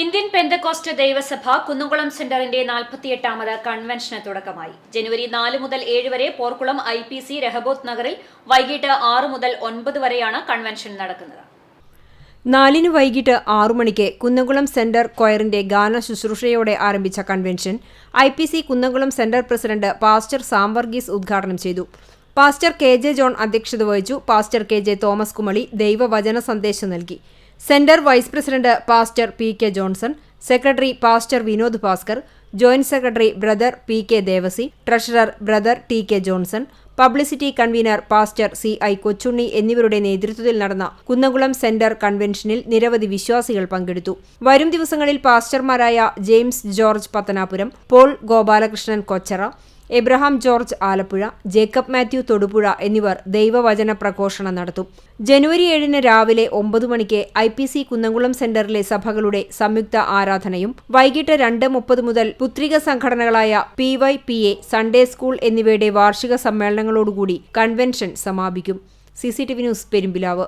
Indian Pentecost ദൈവസഭ കുന്നുകുളം സെന്ററിന്റെ നാൽപ്പത്തിയെട്ടാമത് കൺവെൻഷന് തുടക്കമായി. ജനുവരി നാല് മുതൽ ഏഴ് വരെ Porkulam I P C Rehoboth നഗറിൽ വൈകിട്ട് ആറ് മുതൽ ഒൻപത് വരെയാണ് കൺവെൻഷൻ നടക്കുന്നത്. നാലിന് വൈകിട്ട് ആറു മണിക്ക് കുന്നംകുളം സെന്റർ കൊയറിന്റെ ഗാന ശുശ്രൂഷയോടെ ആരംഭിച്ച convention I P C Kunnamkulam centre president pastor Samvarghese ഉദ്ഘാടനം ചെയ്തു. പാസ്റ്റർ കെ ജെ ജോൺ അധ്യക്ഷത വഹിച്ചു. Pastor K J Thomas Kumily ദൈവവചന സന്ദേശം നൽകി. Centre vice president pastor P K Johnson secretary pastor Vinod Bhaskar joint secretary brother P K Devasi treasurer brother T K Johnson publicity convener pastor C I Kochunni എന്നിവരുടെ നേതൃത്വത്തിൽ നടന്ന Kunnamkulam centre കൺവെൻഷനിൽ നിരവധി വിശ്വാസികൾ പങ്കെടുത്തു. വരും ദിവസങ്ങളിൽ പാസ്റ്റർമാരായ James George Pathanapuram Paul Gopalakrishnan Kochara Abraham George Alappuzha Jacob Mathew Thodupuzha എന്നിവർ ദൈവവചന പ്രഘോഷണം നടത്തും. ജനുവരി ഏഴിന് രാവിലെ ഒമ്പത് മണിക്ക് ഐ പി സി കുന്നംകുളം സെന്ററിലെ സഭകളുടെ സംയുക്ത ആരാധനയും വൈകിട്ട് രണ്ട് മുപ്പത് മുതൽ പുത്രിക സംഘടനകളായ P Y P A Sunday school എന്നിവയുടെ വാർഷിക സമ്മേളനങ്ങളോടുകൂടി കൺവെൻഷൻ സമാപിക്കും. C C T V news Perumbilavu.